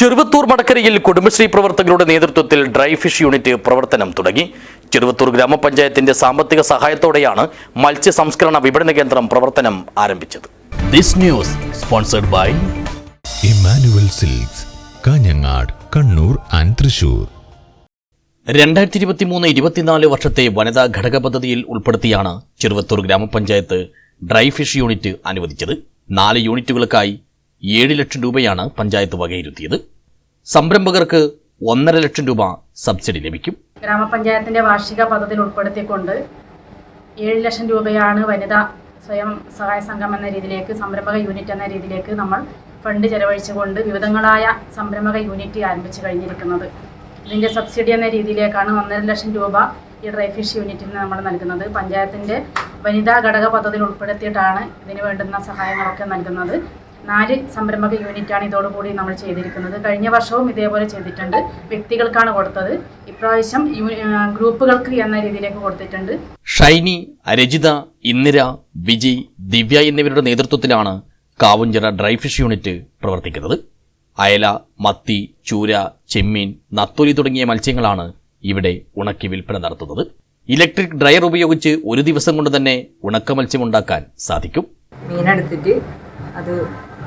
ചെറുവത്തൂർ മടക്കരയിൽ കുടുംബശ്രീ പ്രവർത്തകരുടെ നേതൃത്വത്തിൽ dry fish unit പ്രവർത്തനം തുടങ്ങി. ചെറുവത്തൂർ ഗ്രാമപഞ്ചായത്തിന്റെ സാമ്പത്തിക സഹായത്തോടെയാണ് മത്സ്യ സംസ്കരണ വിപണന കേന്ദ്രം പ്രവർത്തനം ആരംഭിച്ചത്. This news sponsored by Immanuel silks Kanhangad Kannur and Thrissur. രണ്ടായിരത്തി ഇരുപത്തിമൂന്ന് ഇരുപത്തിനാല് വർഷത്തെ വനിതാ ഘടക പദ്ധതിയിൽ ഉൾപ്പെടുത്തിയാണ് ചെറുവത്തൂർ ഗ്രാമപഞ്ചായത്ത് ഡ്രൈ ഫിഷ് യൂണിറ്റ് അനുവദിച്ചത്. നാല് യൂണിറ്റുകൾക്കായി ഏഴ് ലക്ഷം രൂപയാണ് പഞ്ചായത്ത് വകയിരുത്തിയത്. സംരംഭകർക്ക് ഒന്നര ലക്ഷം രൂപ സബ്സിഡി ലഭിക്കും. ഗ്രാമപഞ്ചായത്തിന്റെ വാർഷിക പദ്ധതിയിൽ ഉൾപ്പെടുത്തിക്കൊണ്ട് ഏഴ് ലക്ഷം രൂപയാണ് വനിതാ സ്വയം സഹായ സംഘം എന്ന രീതിയിലേക്ക് സംരംഭക യൂണിറ്റ് എന്ന രീതിയിലേക്ക് നമ്മൾ ഫണ്ട് ചെലവഴിച്ചുകൊണ്ട് വിവിധങ്ങളായ സംരംഭക യൂണിറ്റ് ആരംഭിച്ചു കഴിഞ്ഞിരിക്കുന്നത്. ഇതിന്റെ സബ്സിഡി എന്ന രീതിയിലേക്കാണ് ഒന്നര ലക്ഷം രൂപ ഈ ഡ്രൈ ഫിഷ് യൂണിറ്റിന് നമ്മൾ നൽകുന്നത്. പഞ്ചായത്തിന്റെ വനിതാ ഘടക പദ്ധതിയിൽ ഉൾപ്പെടുത്തിയിട്ടാണ് ഇതിന് വേണ്ടുന്ന സഹായങ്ങളൊക്കെ നൽകുന്നത്. നാല് സംരംഭക യൂണിറ്റാണ് ഇതോടുകൂടി നമ്മൾ ചെയ്തിരിക്കുന്നത്. കഴിഞ്ഞ വർഷവും ഇതേപോലെ ചെയ്തിട്ടുണ്ട്. വ്യക്തികൾക്കാണ് കൊടുത്തത്. ഇപ്രാവശ്യം ഗ്രൂപ്പുകൾക്ക് എന്ന രീതിയിലേക്ക് കൊടുത്തിട്ടുണ്ട്. ഷൈനി രജിത ഇന്ദിര വിജയ് ദിവ്യ എന്നിവരുടെ നേതൃത്വത്തിലാണ് കാവുഞ്ചിറ ഡ്രൈ ഫിഷ് യൂണിറ്റ് പ്രവർത്തിക്കുന്നത്. അയല മത്തി ചൂര ചെമ്മീൻ നത്തൊലി തുടങ്ങിയ മത്സ്യങ്ങളാണ് ഇവിടെ ഉണക്കി വിൽപ്പന നടത്തുന്നത്. ഇലക്ട്രിക് ഡ്രയർ ഉപയോഗിച്ച് ഒരു ദിവസം കൊണ്ട് തന്നെ ഉണക്ക മത്സ്യം ഉണ്ടാക്കാൻ സാധിക്കും. മീനെടുത്തിട്ട് അത്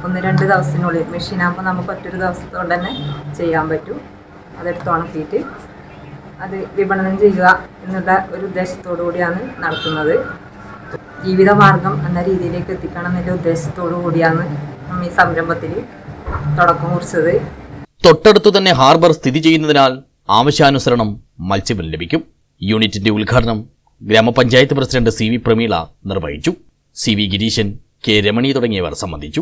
ഒന്ന് രണ്ട് ദിവസത്തിനുള്ളിൽ മെഷീനാകുമ്പോൾ നമുക്ക് ഒറ്റൊരു ദിവസത്തോടെ തന്നെ ചെയ്യാൻ പറ്റും. അതെടുത്ത് ഉണക്കിയിട്ട് അത് വിപണനം ചെയ്യുക എന്നുള്ള ഒരു ഉദ്ദേശത്തോടു കൂടിയാണ് നടത്തുന്നത്. ജീവിതമാർഗം എന്ന രീതിയിലേക്ക് എത്തിക്കണം എന്നുള്ള ഉദ്ദേശത്തോടു കൂടിയാണ് ഈ സംരംഭത്തിൽ തുടക്കം കുറിച്ചത്. തൊട്ടടുത്ത് തന്നെ ഹാർബർ സ്ഥിതി ചെയ്യുന്നതിനാൽ ആവശ്യാനുസരണം മത്സ്യം ലഭിക്കും. യൂണിറ്റിന്റെ ഉദ്ഘാടനം ഗ്രാമപഞ്ചായത്ത് പ്രസിഡന്റ് സി വി പ്രമീള നിർവഹിച്ചു. C V Gireeshan K Ramani തുടങ്ങിയവർ സംബന്ധിച്ചു.